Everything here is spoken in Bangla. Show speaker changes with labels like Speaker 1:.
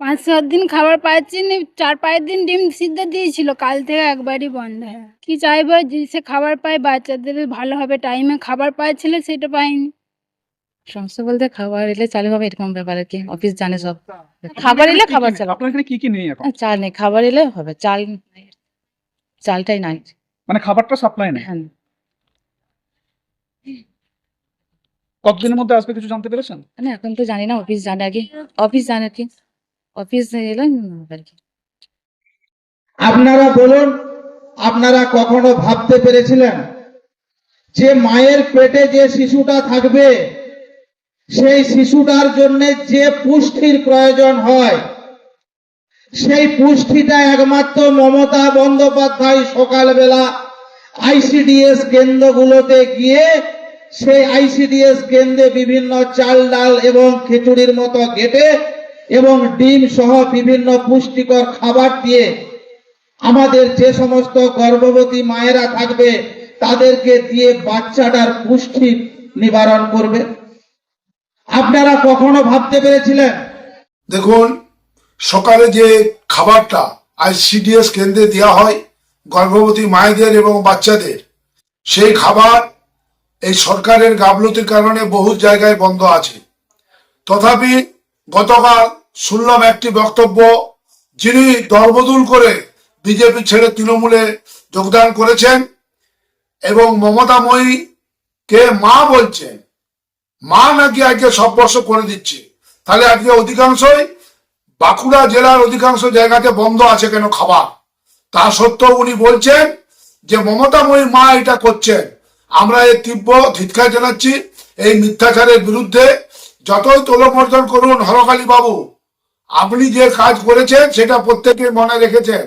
Speaker 1: পাঁচ সাত দিন খাবার পাচ্ছি না চার পাঁচ দিন ডিম সিদ্ধ দিয়েছিল কাল থেকে একবারই বন্ধ। হ্যাঁ কি চাইব যে সে খাবার পায় বাচ্চাদের ভালো হবে টাইমে খাবার পাচ্ছিল সেটা পাইনি।
Speaker 2: সমস্যা বলতে খাবার এলে চালু হবে এরকম ব্যাপার আর কি অফিস জানে সব। খাবার এলে খাবার চালু।
Speaker 3: আপনার এখানে কি কি নেই এখন?
Speaker 2: চাল নেই খাবার এলে হবে চাল চালটাই নাই।
Speaker 3: মানে খাবারটা সাপ্লাই নেই?
Speaker 2: হ্যাঁ।
Speaker 3: কতদিনের মধ্যে আসবে কিছু জানতে পেরেছেন?
Speaker 2: না এখন তো জানি না অফিস জানে আগে। অফিস জানে কি অফিস এলে হবে আর কি
Speaker 4: আপনারা বলুন আপনারা কখনো ভাবতে পেরেছিলেন যে মায়ের পেটে যে শিশুটা থাকবে সেই শিশুটার জন্য যে পুষ্টির প্রয়োজন হয় সেই পুষ্টিটা একমাত্র মমতা বন্দ্যোপাধ্যায় সকালবেলা আইসিডিএস কেন্দ্রগুলোতে গিয়ে সেই আইসিডিএস কেন্দ্রে বিভিন্ন চাল, ডাল এবং খিচুড়ির মতো গেটে এবং ডিম সহ বিভিন্ন পুষ্টিকর খাবার দিয়ে আমাদের যে সমস্ত গর্ভবতী মায়েরা থাকবে, তাদেরকে দিয়ে বাচ্চাটার পুষ্টি নিবারণ করবে। আপনারা কখনো ভাবতে পেরেছিলেন?
Speaker 5: দেখুন, সকালে যে খাবারটা আইসিডিএস কেন্দ্রে দেওয়া হয় গর্ভবতী মায়েদের এবং বাচ্চাদের, সেই খাবার এই সরকারের গাফলতির কারণে বহু জায়গায় বন্ধ আছে। তথাপি গতকাল শুনলাম একটি বক্তব্য, যিনি দলবদল করে বিজেপি ছেড়ে তৃণমূলে যোগদান করেছেন এবং মমতাময়ী কে মা বলছেন। মা নাকি আজকে সব বর্ষ করে দিচ্ছে। তাহলে আজকে অধিকাংশই বাঁকুড়া জেলার অধিকাংশ জায়গাতে বন্ধ আছে কেন খাবার? তা সত্ত্বেও উনি বলছেন যে মমতাময়ী মা এটা করছেন। আমরা এর তীব্র ধিৎকার জানাচ্ছি এই মিথ্যাচারের বিরুদ্ধে। যতই তোলমর্দন করুন হরকালী বাবু, আপনি যে কাজ করেছেন, সেটা প্রত্যেকে মনে রেখেছেন।